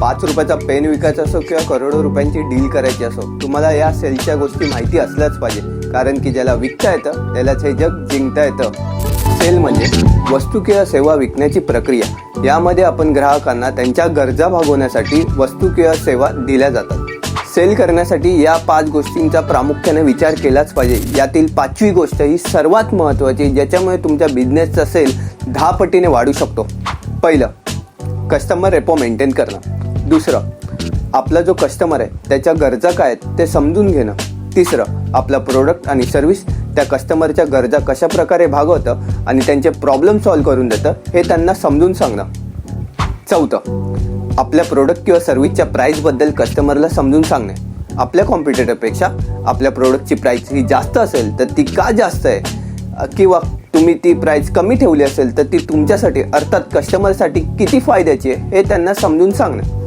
पाच रुपयाचा पेन विकायचा असो किंवा करोडो रुपयांची डील करायची असो तुम्हाला या सेलच्या गोष्टी माहिती असल्याच पाहिजे. कारण की ज्याला विकता येतं त्यालाच हे जग जिंकता येतं. सेल म्हणजे वस्तू किंवा सेवा विकण्याची प्रक्रिया. यामध्ये आपण ग्राहकांना त्यांच्या गरजा भागवण्यासाठी वस्तू किंवा सेवा दिल्या जातात. सेल करण्यासाठी या पाच गोष्टींचा प्रामुख्याने विचार केलाच पाहिजे. यातील पाचवी गोष्ट ही सर्वात महत्त्वाची ज्याच्यामुळे तुमच्या बिझनेसचा सेल दहा पटीने वाढू शकतो. पहिलं कस्टमर रेपो मेंटेन करणं. दुसरं आपला जो कस्टमर आहे त्याच्या गरजा काय आहेत ते समजून घेणं. तिसरं आपला प्रोडक्ट आणि सर्व्हिस त्या कस्टमरच्या गरजा कशा प्रकारे भागवतं आणि त्यांचे प्रॉब्लेम सॉल्व्ह करून देतं हे त्यांना समजून सांगणं. चौथं आपल्या प्रोडक्ट किंवा सर्व्हिसच्या प्राईसबद्दल कस्टमरला समजून सांगणे. आपल्या कॉम्पिटिटरपेक्षा आपल्या प्रोडक्टची प्राईस ही जास्त असेल तर ती का जास्त आहे? किंवा तुम्ही ती प्राईस कमी ठेवली असेल तर ती तुमच्यासाठी अर्थात कस्टमरसाठी किती फायद्याची आहे हे त्यांना समजून सांगणे.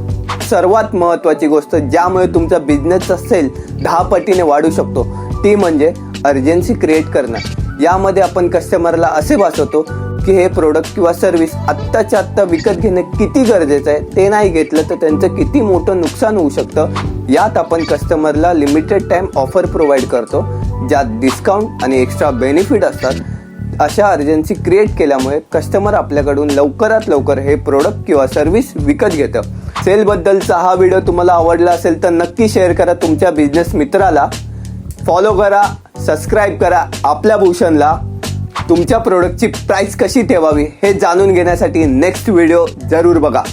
सर्वात महत्त्वाची गोष्ट ज्यामुळे तुमचा बिझनेसचा सेल दहा पटीने वाढू शकतो. ती म्हणजे अर्जन्सी क्रिएट करणं. यामध्ये आपण कस्टमरला असे भासवतो की हे प्रोडक्ट किंवा सर्व्हिस आत्ताच्या आत्ता विकत घेणं किती गरजेचं आहे ते नाही घेतलं तर त्यांचं किती मोठं नुकसान होऊ शकतं. यात आपण कस्टमरला लिमिटेड टाईम ऑफर प्रोव्हाइड करतो ज्यात डिस्काउंट आणि एक्स्ट्रा बेनिफिट असतात. अशा अर्जन्सी क्रिएट केल्यामुळे कस्टमर आपल्याकडून लवकरात लवकर हे प्रोडक्ट किंवा सर्व्हिस विकत घेतं. सेलबद्दलचा हा व्हिडिओ तुम्हाला आवडला असेल तर नक्की शेअर करा तुमच्या बिझनेस मित्राला. फॉलो करा सबस्क्राईब करा आपल्या भूषणला. तुमच्या प्रोडक्टची प्राईस कशी ठेवावी हे जाणून घेण्यासाठी नेक्स्ट व्हिडिओ जरूर बघा.